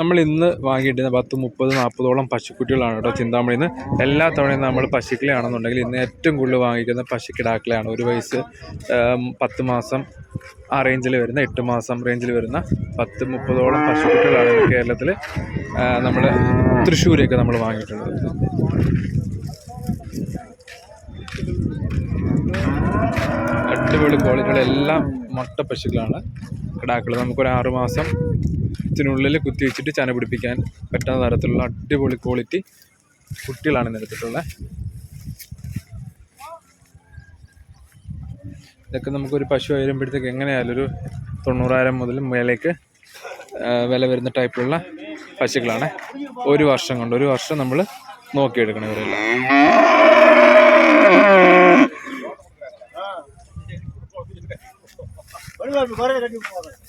നമ്മൾ ഇന്ന് വാങ്ങിയിട്ടിരുന്ന പത്ത് മുപ്പത് നാൽപ്പതോളം പശുക്കുട്ടികളാണ് കേട്ടോ ചിന്താമണിയിൽ നിന്ന് എല്ലാ തവണയും നമ്മൾ പശുക്കളെയാണെന്നുണ്ടെങ്കിൽ ഇന്ന് ഏറ്റവും കൂടുതൽ വാങ്ങിക്കുന്ന പശുക്കിടാക്കളെയാണ്. ഒരു വയസ്സ് പത്ത് മാസം ആ റേഞ്ചിൽ വരുന്ന എട്ട് മാസം റേഞ്ചിൽ വരുന്ന പത്ത് മുപ്പതോളം പശുക്കുട്ടികളാണ് കേരളത്തിൽ നമ്മൾ തൃശ്ശൂരൊക്കെ നമ്മൾ വാങ്ങിയിട്ടുള്ളത്. അടിപൊളി ക്വാളിറ്റിയുള്ള എല്ലാം മുട്ട പശുക്കളാണ്. കിടാക്കൾ നമുക്കൊരു ആറ് കുത്തി വെച്ചിട്ട് ചന പിടിപ്പിക്കാൻ പറ്റുന്ന തരത്തിലുള്ള അടിപൊളി ക്വാളിറ്റി കുട്ടികളാണ് നിരത്തിട്ടുള്ളത് ഇതൊക്കെ നമുക്കൊരു പശു വരുമ്പോഴത്തേക്ക് എങ്ങനെയായാലും ഒരു തൊണ്ണൂറായിരം മുതൽ മേലേക്ക് വില വരുന്ന ടൈപ്പിലുള്ള പശുക്കളാണ്. ഒരു വർഷം കൊണ്ട് ഒരു വർഷം നമ്മൾ നോക്കിയെടുക്കണം ഇവരെല്ലാം. அந்த குறைய கட்டி போகிறேன்